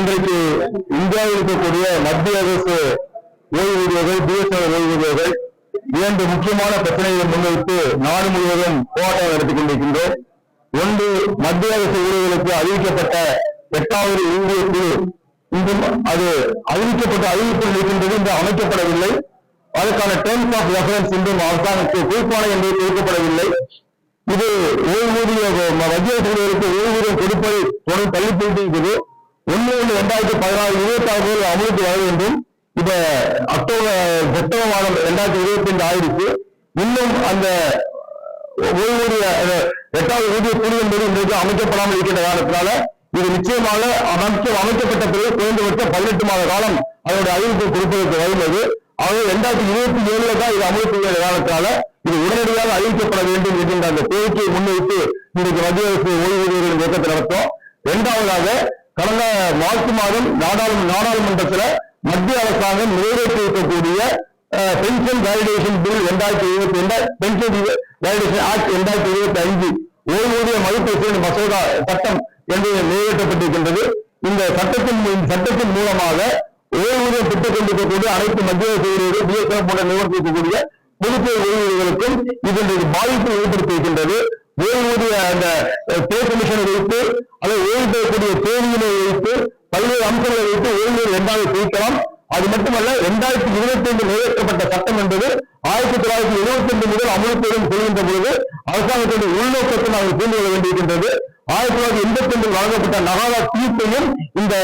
இன்றைக்கு இந்தியாவில் இருக்கக்கூடிய மத்திய அரசு ஓய்வூதியர்கள் பிஎஸ்எல் ஓய்வூதியர்கள் இரண்டு முக்கியமான பிரச்சனைகளை முன்வைத்து நாடு முழுவதும் போராட்டம் நடத்திக் கொண்டிருக்கின்றோம். ஒன்று மத்திய அரசு ஊழியர்களுக்கு அறிவிக்கப்பட்ட எட்டாவது ஊதிய குழு. இன்றும் அது அறிவிக்கப்பட்ட அறிவிப்பு இருக்கின்றது இன்று அமைக்கப்படவில்லை. அதற்கான டேர்ம்ஸ் ஆஃப் ரெஃபரன்ஸ் இன்றும் அரசாங்கத்துக்கு குறிப்பான என்று கொடுக்கப்படவில்லை இது ஓய்வூதிய மத்திய ஊழியர்களுக்கு ஓய்வூதியம் கொடுப்பதை தொடர்ந்து தள்ளி ஒன்று ஒன்று இரண்டாயிரத்தி பதினாறு இருபத்தி ஆறு முதல் அமலுக்கு வர வேண்டும். இப்ப அக்டோபர் செப்டம்பர் மாதம் இரண்டாயிரத்தி இருபத்தி ஐந்து ஆயிருக்கு இன்னும் அந்த ஓய்வூதிய எட்டாவது ஊதிய குழு என்பது இன்றைக்கு அமைக்கப்படாமல் இருக்கின்ற காரணத்தினால இது நிச்சயமாக அமைக்க அமைக்கப்பட்ட பிறகு குறைந்தபட்சம் பதினெட்டு மாத காலம் அதனுடைய அறிவிப்பு கொடுப்பதற்கு வருகிறது. ஆகவே இரண்டாயிரத்தி இருபத்தி ஏழுல தான் இது அமலுக்கு காலத்தால இது உடனடியாக அறிவிக்கப்பட வேண்டும் என்கின்ற அந்த கோரிக்கையை முன்வைத்து இன்றைக்கு மத்திய அரசு ஓய்வூதியர்களின் இயக்கத்தை நடத்தும் இரண்டாவதாக கடந்த மார்ச் மாதம் நாடாளுமன்றத்தில் மத்திய அரசாங்கம் நிறைவேற்றி இருக்கக்கூடிய பென்ஷன் வேலிடேஷன் பில் இரண்டாயிரத்தி இருபத்தி ரெண்டு பென்ஷன் வேலிடேஷன் ஆக்ட் இரண்டாயிரத்தி இருபத்தி ஐந்து ஓய்வூதிய மறுபரிசீலனை மசோதா சட்டம் என்று நிறைவேற்றப்பட்டிருக்கின்றது. இந்த சட்டத்தின் சட்டத்தின் மூலமாக ஓய்வூதியம் பெற்றுக் கொண்டிருக்கக்கூடிய அனைத்து மத்திய அரசு ஊழியர்கள் பிஎஸ்எஃப் போன்ற நிறுவனத்தில் இருக்கக்கூடிய பொதுத்துறை ஓய்வூதியர்களுக்கும் இது பாதிப்பை ஏற்படுத்தியிருக்கின்றது. ஓய்வூதிய அந்த பே கமிஷனை வைத்து அதை ஓய்வு பெறக்கூடிய தேதியினை வைத்து பல்வேறு அம்சங்களை வைத்து ஓய்வு இரண்டாவது பிரிக்கலாம். அது மட்டுமல்ல இரண்டாயிரத்தி இருபத்தி ஐந்து நிறைவேற்றப்பட்ட சட்டம் என்பது ஆயிரத்தி தொள்ளாயிரத்தி எழுபத்தி ரெண்டு முதல் அமலுக்கு செல்கின்ற பொழுது அரசாங்கத்தினுடைய உள்நோக்கத்தை நாங்கள் புரிந்து கொள்ள வேண்டியிருக்கின்றது. ஆயிரத்தி தொள்ளாயிரத்தி எண்பத்தி ஒன்றில் வழங்கப்பட்ட நகாலா தீர்ப்பையும் இந்த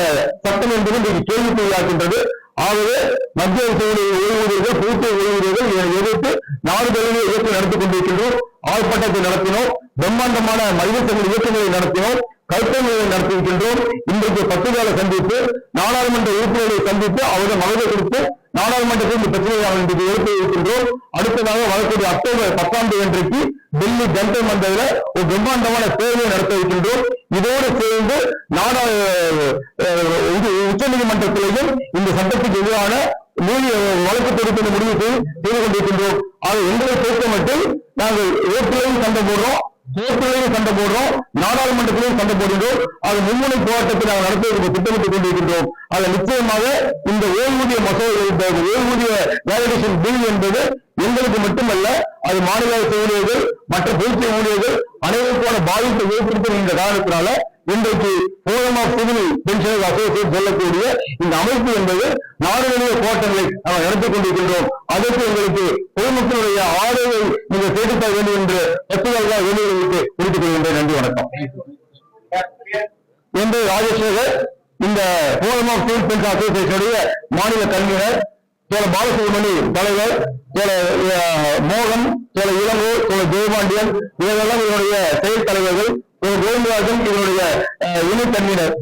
சட்டம் என்பது இன்றைக்கு கேள்விக்குறியாகின்றது ஆகவே மத்திய அரசுடைய ஓய்வூதியர்கள் பூர்த்தி ஓய்வூதியர்கள் எதிர்த்து நாடு தழுவிய இயக்கம் நடத்திக் கொண்டிருக்கின்றோம். ஆர்ப்பாட்டத்தை நடத்தினோம். பிரம்மாண்டமான மனித இயக்கங்களை நடத்தினோம் கருத்தங்களை நடத்தியிருக்கின்றோம். இன்றைக்கு பத்திரிகையாளை சந்தித்து நாடாளுமன்ற உறுப்பினர்களை சந்தித்து அவர்கள் மனதை கொடுத்து நாடாளுமன்றத்தில் இந்த பிரச்சனையை நாங்கள் இன்றைக்கு எழுப்பி இருக்கின்றோம் அடுத்ததாக வரக்கூடிய அக்டோபர் பத்தாம் தேதி அன்றைக்கு டெல்லி ஜந்தர் மந்தரில் ஒரு பிரம்மாண்டமான தேர்தலை நடத்த இருக்கின்றோம் இதோடு சேர்ந்து நாடா உச்ச நீதிமன்றத்திலேயும் இந்த சட்டத்துக்கு எதிரான நீதி வழக்கு தொடுக்கின்ற முடிவு செய்து கொண்டிருக்கின்றோம். ஆக எங்களை பொறுத்த மட்டும் நாங்கள் ஏற்கனவே சண்டை போடுறோம். கோர்ட்டிலையும் சண்டை போடுறோம் நாடாளுமன்றத்திலையும் சண்டை போடுகிறோம் அது மும்முனை போராட்டத்தை நாங்கள் நடத்துவதற்கு திட்டமிட்டுக் கொண்டிருக்கின்றோம். அதில் நிச்சயமாக இந்த ஓய்வூதிய மசோதா ஓய்வூதிய வேலிடேஷன் பில் என்பது எங்களுக்கு மட்டுமல்ல அது மாநில அரசு ஊழியர்கள் மற்ற பொதுத்துறை ஊழியர்கள் அனைவருக்கான பாதிப்பை ஏற்படுத்தும் என்ற காரணத்தினால இன்றைக்கு ஃபோரம் புதுமை பென்ஷனர் அசோசியேட் சொல்லக்கூடிய இந்த அமைப்பு என்பது நாடுகளுடைய கோட்டங்களை நாம் நடத்திக் கொண்டிருக்கின்றோம். அதற்கு எங்களுக்கு பொதுமக்களுடைய ஆதரவை நீங்கள் சேர்த்துக்க வேண்டும் என்று பத்துதல்கா வேண்டுகளுக்கு குறித்துக் கொள்கின்றேன். நன்றி வணக்கம். என்று ராஜசேகர் இந்த ஃபோரம் ஆஃப் சிவில் பென்ஷன் அசோசியேஷனுடைய மாநில கல்வியினர் சில பாலசுப்ரமணி தலைவர் சில மோகன் சில இளங்கோ சில ஜெயபாண்டியன் இவரெல்லாம் இவருடைய செயல் தலைவர்கள். ஒரு கோவிந்தராஜன் இதனுடைய அஹ், இணை கன்வீனர்